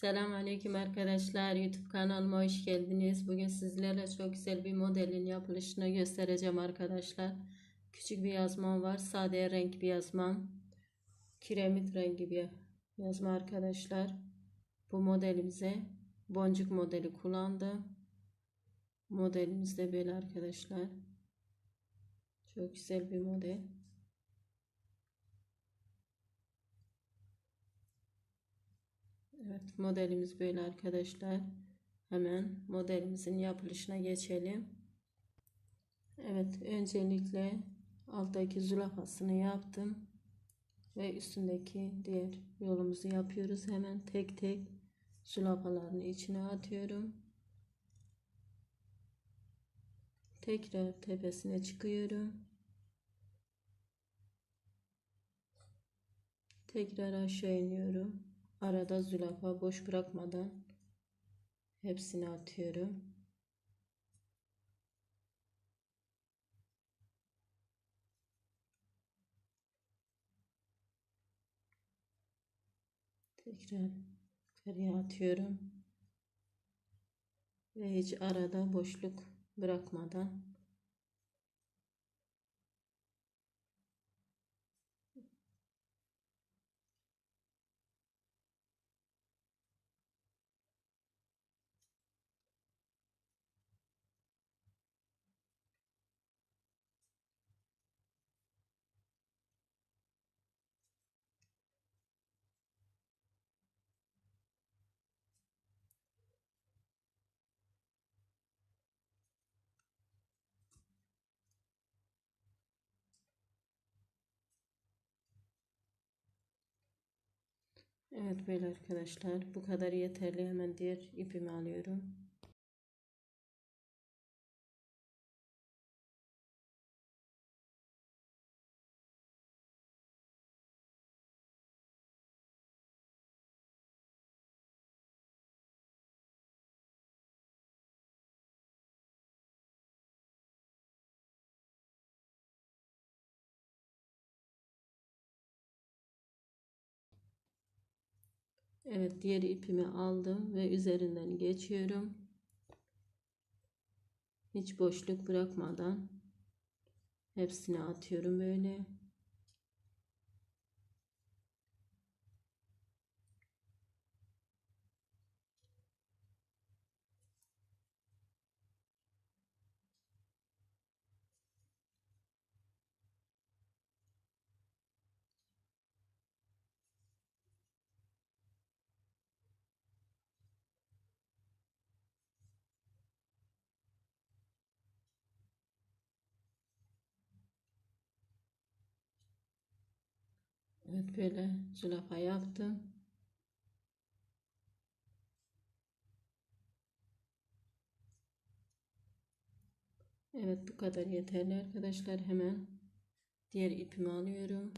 Selam aleyküm arkadaşlar. YouTube kanalıma hoş geldiniz. Bugün sizlerle çok güzel bir modelin yapılışını göstereceğim arkadaşlar. Küçük bir yazmam var. Sade renk bir yazmam. Kiremit rengi bir yazma arkadaşlar. Bu modelimize boncuk modeli kullandım. Modelimiz de böyle arkadaşlar. Çok güzel bir model. Evet modelimiz böyle arkadaşlar. Hemen modelimizin yapılışına geçelim. Evet öncelikle alttaki zulafasını yaptım. Ve üstündeki diğer yolumuzu yapıyoruz. Hemen tek tek zulafalarını içine atıyorum. Tekrar tepesine çıkıyorum. Tekrar aşağı iniyorum. Arada zülafa boş bırakmadan hepsini atıyorum. Tekrar yukarıya atıyorum. Ve hiç arada boşluk bırakmadan Evet böyle arkadaşlar bu kadar yeterli hemen diğer ipimi alıyorum. Evet diğer ipimi aldım ve üzerinden geçiyorum. Hiç boşluk bırakmadan hepsini atıyorum böyle. Evet böyle zülafa yaptım. Evet bu kadar yeterli arkadaşlar. Hemen diğer ipimi alıyorum.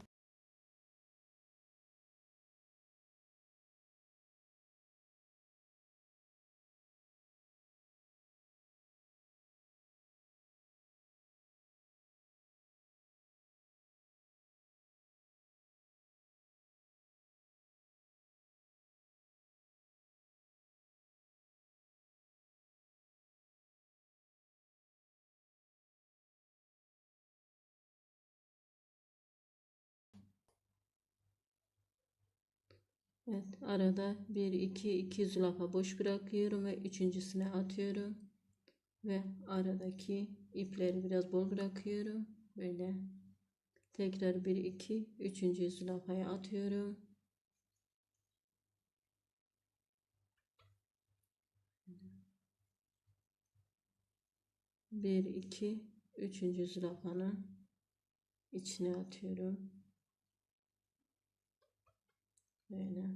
Evet arada 1 2 2 zülafa boş bırakıyorum ve üçüncüsüne atıyorum. Ve aradaki ipleri biraz bol bırakıyorum. Böyle tekrar 1 2 üçüncü zülafaya atıyorum. Bir iki üçüncü zülafanın içine atıyorum Böyle.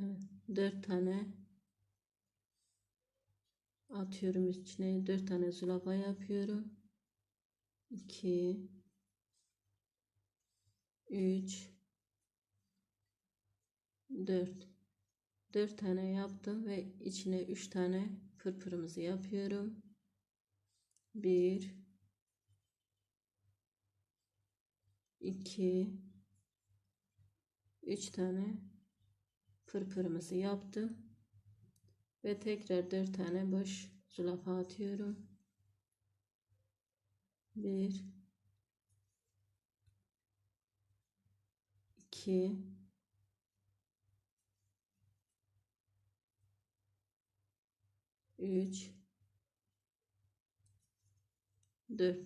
Evet, 4 tane atıyorum içine 4 tane zülafa yapıyorum 2 3 4 4 tane yaptım ve içine 3 tane pırpırımızı yapıyorum. 1 2 3 tane pırpırımızı yaptım ve tekrar 4 tane boş zülafa atıyorum. 1 2 3 4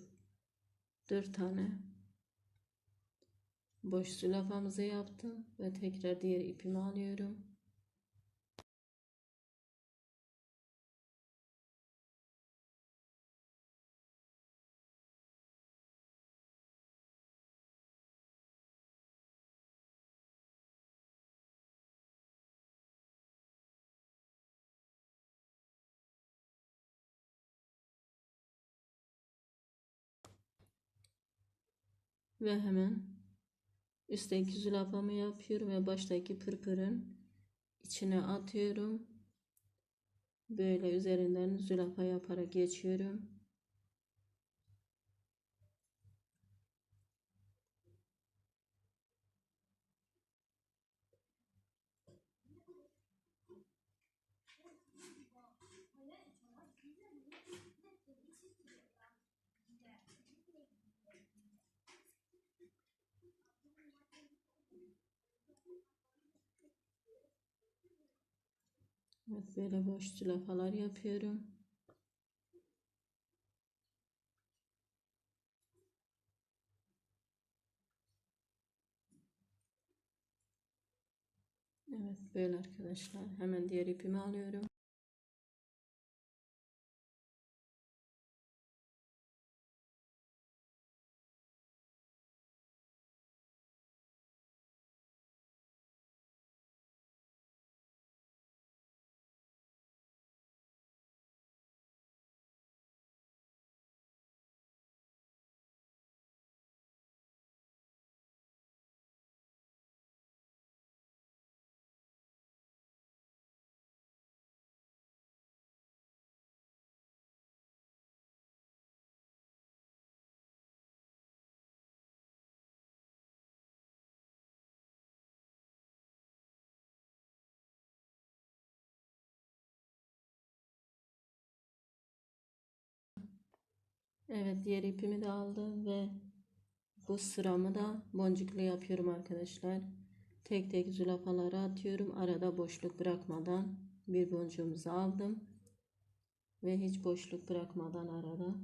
4 tane. Boş zülafamızı yaptım ve tekrar diğer ipimi alıyorum. Ve hemen üstteki zülafamı yapıyorum ve baştaki pırpırın içine atıyorum. Böyle üzerinden zülafa yaparak geçiyorum. Evet böyle boş zülafalar yapıyorum. Evet böyle arkadaşlar. Hemen diğer ipimi alıyorum. Evet diğer ipimi de aldım ve bu sıramı da boncuklu yapıyorum arkadaşlar. Tek tek zülafaları atıyorum. Arada boşluk bırakmadan bir boncuğumuzu aldım. Ve hiç boşluk bırakmadan arada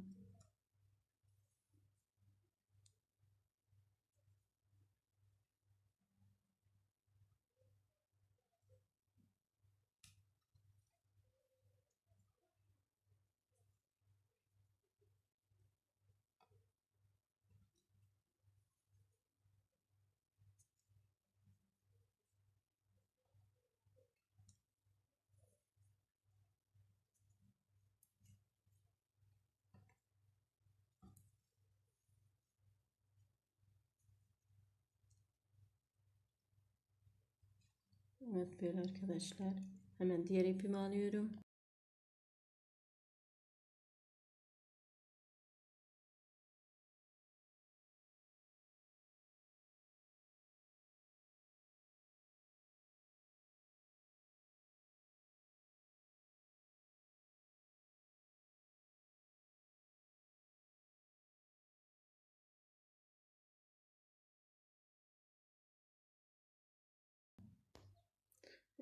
Evet böyle arkadaşlar. Hemen diğer ipimi alıyorum.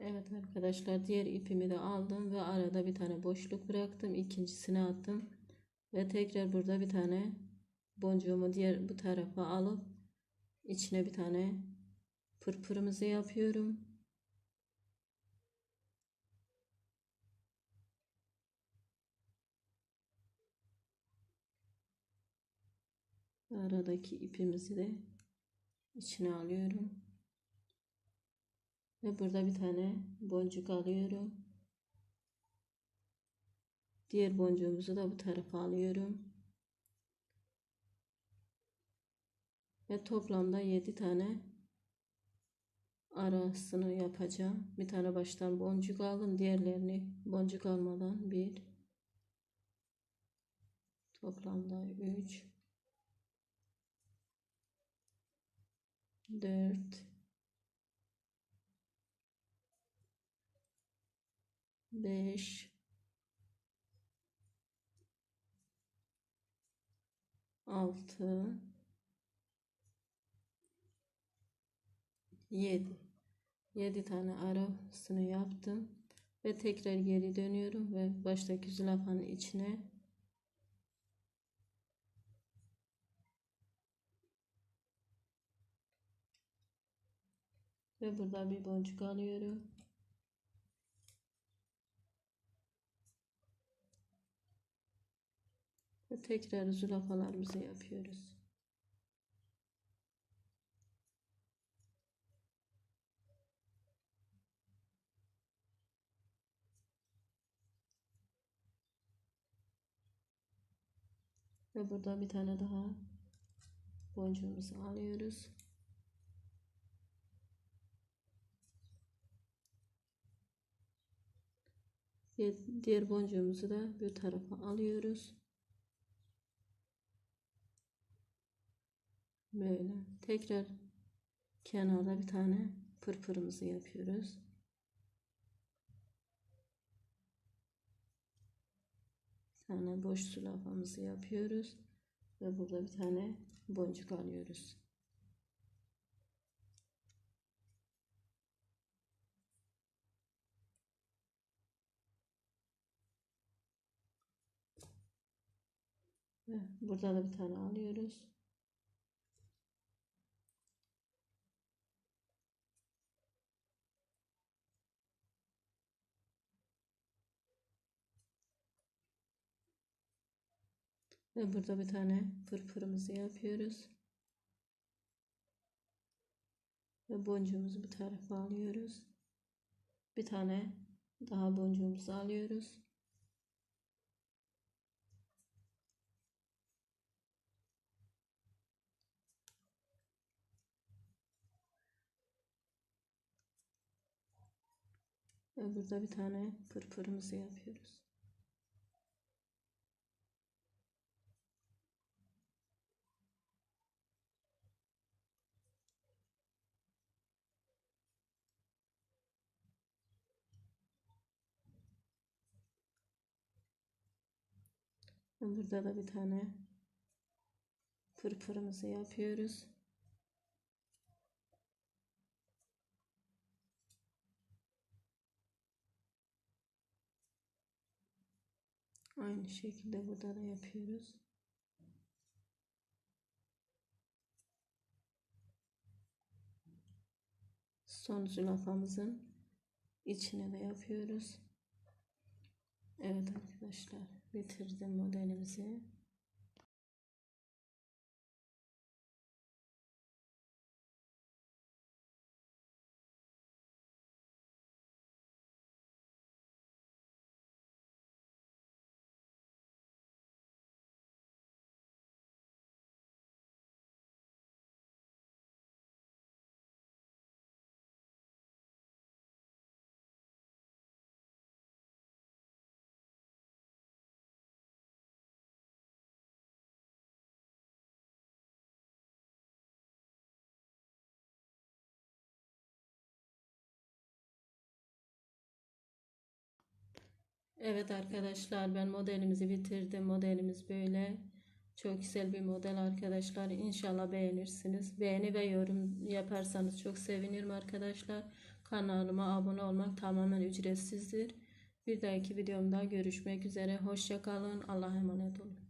Evet arkadaşlar diğer ipimi de aldım ve arada bir tane boşluk bıraktım. İkincisini attım. Ve tekrar burada bir tane boncuğumu diğer bu tarafa alıp içine bir tane pırpırımızı yapıyorum. Aradaki ipimizi de içine alıyorum. Ve burada bir tane boncuk alıyorum. Diğer boncuğumuzu da bu tarafa alıyorum. Ve toplamda 7 tane arasını yapacağım. Bir tane baştan boncuk aldım. Diğerlerini boncuk almadan bir toplamda 3 4 5 6 7 7 tane arasını yaptım ve tekrar geri dönüyorum ve baştaki zülafanın içine ve burada bir boncuk alıyorum tekrar zülafalarımızı yapıyoruz Ve burada bir tane daha boncuğumuzu alıyoruz. Diğer boncuğumuzu da bir tarafa alıyoruz. Böyle. Tekrar kenarda bir tane pırpırımızı yapıyoruz. tane boş sulafamızı yapıyoruz ve burada bir tane boncuk alıyoruz. Ve burada da bir tane alıyoruz. Ve burada bir tane pırpırımızı yapıyoruz. Ve boncuğumuzu bir tarafa alıyoruz. Bir tane daha boncuğumuzu alıyoruz. Ve burada bir tane pırpırımızı yapıyoruz. Burada da bir tane pırpırımızı yapıyoruz. Aynı şekilde burada da yapıyoruz. Son zülafamızın içine de yapıyoruz. Evet arkadaşlar bitirdim modelimizi. Evet arkadaşlar ben modelimizi bitirdim. Modelimiz böyle. Çok güzel bir model arkadaşlar. İnşallah beğenirsiniz. Beğeni ve yorum yaparsanız çok sevinirim arkadaşlar. Kanalıma abone olmak tamamen ücretsizdir. Bir dahaki videomda görüşmek üzere. Hoşçakalın. Allah'a emanet olun.